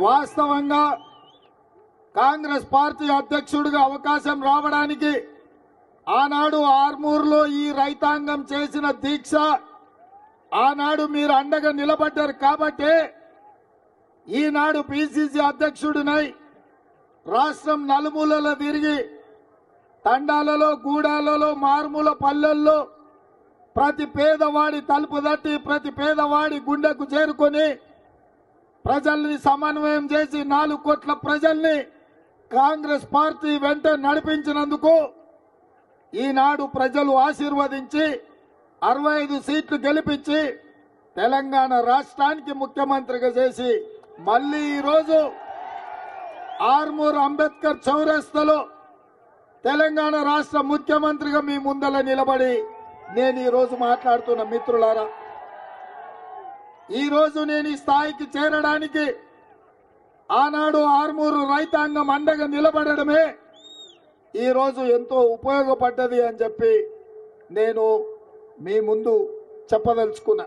వాస్తవంగా కాంగ్రెస్ పార్టీ అధ్యక్షుడిగా అవకాశం రావడానికి ఆనాడు ఆర్మూర్లో ఈ రైతాంగం చేసిన దీక్ష ఆనాడు మీరు అండగా నిలబడ్డారు కాబట్టి ఈనాడు పిసిసి అధ్యక్షుడినై రాష్ట్రం నలుమూలలో తిరిగి తండాలలో గూడాలలో మారుమూల పల్లెల్లో ప్రతి పేదవాడి తలుపు తట్టి ప్రతి పేదవాడి గుండెకు చేరుకొని ప్రజల్ని సమన్వయం చేసి నాలుగు కోట్ల ప్రజల్ని కాంగ్రెస్ పార్టీ వెంట నడిపించినందుకు ఈనాడు ప్రజలు ఆశీర్వదించి అరవై ఐదు సీట్లు గెలిపించి తెలంగాణ రాష్ట్రానికి ముఖ్యమంత్రిగా చేసి మళ్ళీ ఈరోజు ఆర్మూర్ అంబేద్కర్ చౌరస్తలో తెలంగాణ రాష్ట్ర ముఖ్యమంత్రిగా మీ ముందల నిలబడి నేను ఈరోజు మాట్లాడుతున్న మిత్రులారా ఈరోజు నేను ఈ స్థాయికి చేరడానికి ఆనాడు ఆర్మూరు రైతాంగం అండగా నిలబడడమే ఈరోజు ఎంతో ఉపయోగపడ్డది అని చెప్పి నేను మీ ముందు చెప్పదలుచుకున్నా.